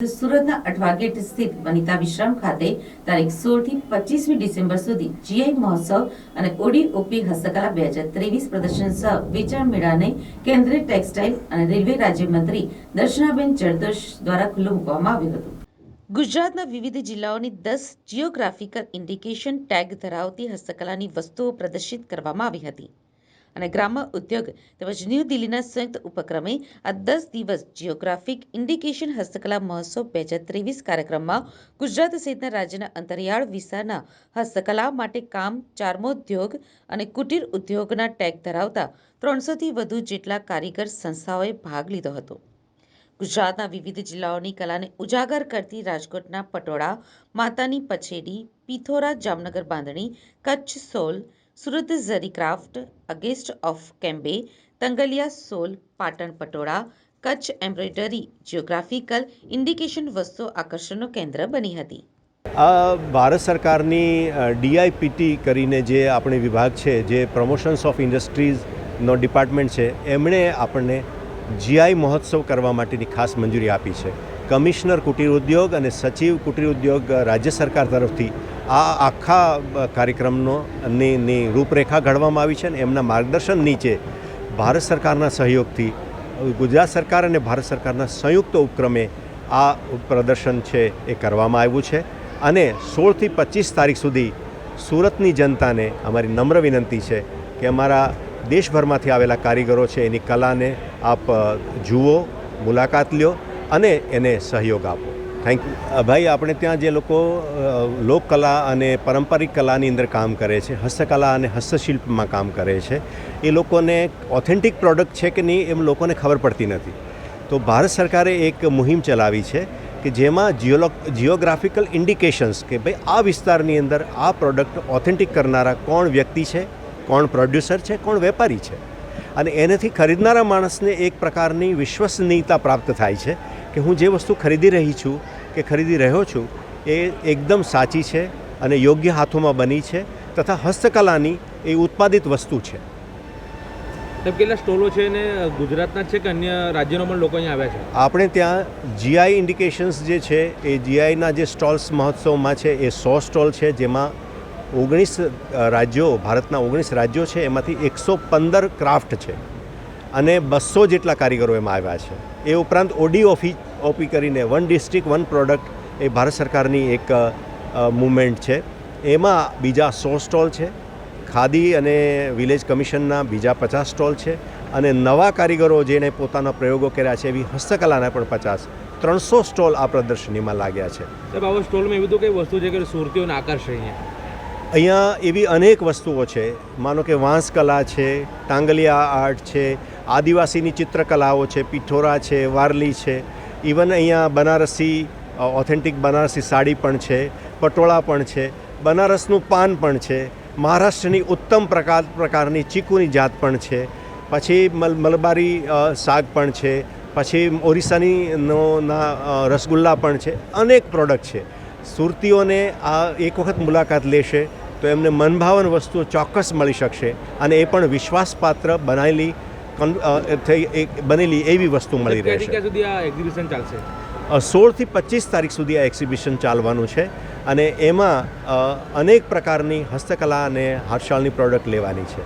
સુરતના અઠવાગેટ સ્થિત વનિતા વિશ્રામ ખાતે તારીખ સોળથી પચીસમી ડિસેમ્બર સુધી જીઆઈ મહોત્સવ અને ઓડી ઓપી હસ્તકલા બે હજાર ત્રેવીસ પ્રદર્શન સહ વેચાણ મેળાને કેન્દ્રીય ટેક્સટાઇલ અને રેલવે રાજ્યમંત્રી દર્શનાબેન જરદોશ દ્વારા ખુલ્લું મૂકવામાં આવ્યું હતું. ગુજરાતના વિવિધ જિલ્લાઓની દસ જિયોગ્રાફિકલ ઇન્ડિકેશન ટેગ ધરાવતી હસ્તકલાની વસ્તુઓ પ્રદર્શિત કરવામાં આવી હતી. અને ગ્રામ્ય ઉદ્યોગ તેમજ ન્યૂ દિલ્હીના સંયુક્ત ઉપક્રમે આ દસ દિવસ જિયોગ્રાફિક ઇન્ડિકેશન હસ્તકલા મહોત્સવ બે હજાર ત્રેવીસ કાર્યક્રમમાં ગુજરાત સહિતના રાજ્યના અંતરિયાળ વિસ્તારના હસ્તકલા માટે કામ, ચાર્મોદ્યોગ અને કુટીર ઉદ્યોગના ટેગ ધરાવતા ત્રણસોથી વધુ જેટલા કારીગર સંસ્થાઓએ ભાગ લીધો હતો. ગુજરાતના વિવિધ જિલ્લાઓની કલાને ઉજાગર કરતી રાજકોટના પટોળા, માતાની પછેડી, Pithora, Jamnagar bandhani, Kutch shawl Surat zari craft અગેસ્ટ of Cambay, Tangaliya shawl, Patan patola, Kutch embroidery, geographical indication વસ્તુ આકર્ષણનું કેન્દ્ર બની હતી. આ ભારત સરકારની ડીઆઈપીટી કરીને જે આપણે વિભાગ છે, જે પ્રમોશન્સ ઓફ ઇન્ડસ્ટ્રીઝનો ડિપાર્ટમેન્ટ છે, એમણે આપણને જીઆઈ મહોત્સવ કરવા માટેની ખાસ મંજૂરી આપી છે. કમિશનર કુટીર ઉદ્યોગ અને સચિવ કુટીર ઉદ્યોગ રાજ્ય સરકાર તરફથી આ આખા કાર્યક્રમનો, ની રૂપરેખા ઘડવામાં આવી છે અને એમના માર્ગદર્શન નીચે ભારત સરકારના સહયોગથી ગુજરાત સરકાર અને ભારત સરકારના સંયુક્ત ઉપક્રમે આ પ્રદર્શન છે એ કરવામાં આવ્યું છે. અને સોળથી પચીસ તારીખ સુધી સુરતની જનતાને અમારી નમ્ર વિનંતી છે કે અમારા દેશભરમાંથી આવેલા કારીગરો છે, એની કલાને આપ જુઓ, મુલાકાત લ્યો અને એને સહયોગ આપો. થેન્ક ભાઈ, આપણે ત્યાં જે લોકો લોકકલા અને પારંપરિક કલાની અંદર કામ કરે છે, હસ્તકલા અને હસ્તશિલ્પમાં કામ કરે છે, એ લોકોને ઓથેન્ટિક પ્રોડક્ટ છે કે નહીં એમ લોકોને ખબર પડતી નથી. તો ભારત સરકારે એક મુહિમ ચલાવી છે કે જેમાં જિયોલો જિયોગ્રાફિકલ ઇન્ડિકેશન્સ કે ભાઈ, આ વિસ્તારની અંદર આ પ્રોડક્ટ ઓથેન્ટિક કરનારા કોણ વ્યક્તિ છે, કોણ પ્રોડ્યુસર છે, કોણ વેપારી છે. અને એનાથી ખરીદનારા માણસને એક પ્રકારની વિશ્વસનીયતા પ્રાપ્ત થાય છે કે હું જે વસ્તુ ખરીદી રહી છું કે ખરીદી રહ્યો છું એ એકદમ સાચી છે અને યોગ્ય હાથોમાં બની છે તથા હસ્તકલાની એ ઉત્પાદિત વસ્તુ છે. કેટલા સ્ટોલો છે ને ગુજરાતના જ છે કે અન્ય રાજ્યનો પણ લોકો અહીંયા આવ્યા છે? આપણે ત્યાં જીઆઈ ઇન્ડિકેશન્સ જે છે એ જીઆઈના જે સ્ટોલ્સ મહોત્સવમાં છે એ સો સ્ટોલ છે જેમાં ઓગણીસ રાજ્યો ભારતના ઓગણીસ રાજ્યો છે એમાંથી એકસો પંદર ક્રાફ્ટ છે. અને બસો જેટલા કારીગરો એમાં આવ્યા છે. એ ઉપરાંત ઓડી ઓફી ઓપી કરીને વન ડિસ્ટ્રિક્ટ વન પ્રોડક્ટ એ ભારત સરકારની એક મુવમેન્ટ છે. એમાં બીજા સો સ્ટોલ છે. ખાદી અને વિલેજ કમિશનના બીજા પચાસ સ્ટોલ છે અને નવા કારીગરો જેણે પોતાના પ્રયોગો કર્યા છે એવી હસ્તકલાના પણ પચાસ ત્રણસો સ્ટોલ આ પ્રદર્શનીમાં લાગ્યા છે. સાહેબ આવા સ્ટોલમાં એવી તો કઈ વસ્તુ છે કે સુરતીઓને આકર્ષે અહીંયા અહીંયા એવી અનેક વસ્તુઓ છે. માનો કે વાંસકલા છે ટાંગલિયા આર્ટ છે આદિવાસીની ચિત્રકલાઓ છે પિઠોરા છે વારલી છે. ઇવન અહીંયા બનારસી ઓથેન્ટિક બનારસી સાડી પણ છે, પટોળા પણ છે, બનારસનું પાન પણ છે, મહારાષ્ટ્રની ઉત્તમ પ્રકાર, પ્રકારની ચીકુની જાત પણ છે, પછી મલ, મલબારી શાક પણ છે, પછી ઓરિસ્સાની નો રસગુલ્લા પણ છે, અનેક પ્રોડક્ટ છે. સુરતીઓને આ એક વખત મુલાકાત લેશે તો એમને મનભાવન વસ્તુઓ ચોક્કસ મળી શકશે અને એ પણ વિશ્વાસપાત્ર બનાવેલી થઈ બનેલી એવી વસ્તુ મળી રહેશે ક્યાં સુધી આ એક્ઝિબિશન ચાલશે? સોળથી પચીસ તારીખ સુધી આ એક્ઝિબિશન ચાલવાનું છે અને એમાં અનેક પ્રકારની હસ્તકલા અને હાથશાળની પ્રોડક્ટ લેવાની છે.